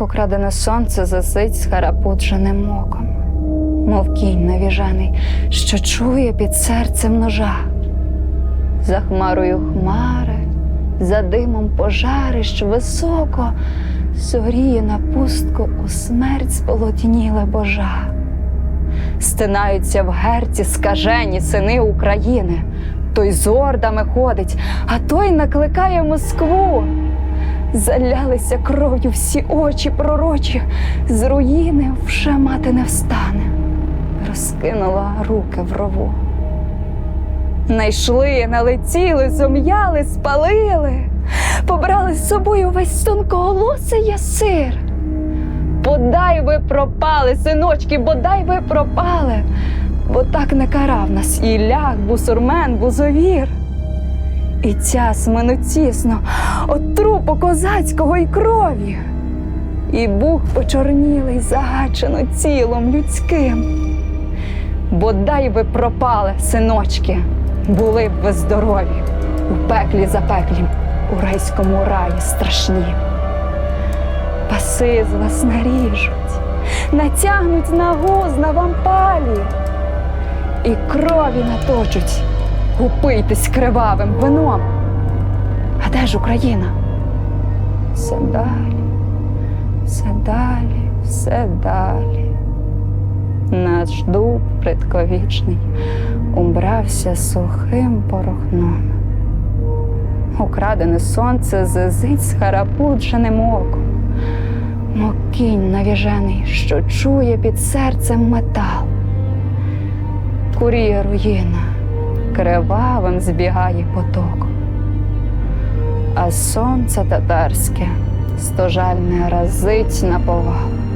Украдене сонце засить схарапудженим оком, мов кінь навіжений, що чує під серцем ножа. За хмарою хмари, за димом пожарищ високо зоріє на пустку у смерть сполотніле божа. Стинаються в герці скажені сини України. Той з ордами ходить, а той накликає Москву. Залялися кров'ю всі очі пророчі, з руїни вже мати не встане, розкинула руки в рову. Найшли, налетіли, зом'яли, спалили, побрали з собою весь тонкоголосий ясир. Бодай ви пропали, синочки, бодай ви пропали, бо так не карав нас Ілляк, бусурмен, бузовір. І ця сминотісно от трупу козацького і крові. І бух почорнілий, загачено тілом людським. Бодай ви пропали, синочки, були б ви здорові, у пеклі запеклім, у райському раї страшні. Паси з вас наріжуть, натягнуть на гуз на вампалі і крові наточуть, упийтесь кривавим вином. А де ж Україна? Все далі, все далі, все далі. Наш дуб предковічний убрався сухим порохном. Украдене сонце зизить схарапудженим оком, мов кінь навіжений, що чує під серцем метал. Куріє руїна, кривавим збігає потоком, а сонце татарське стожальне разить на повал.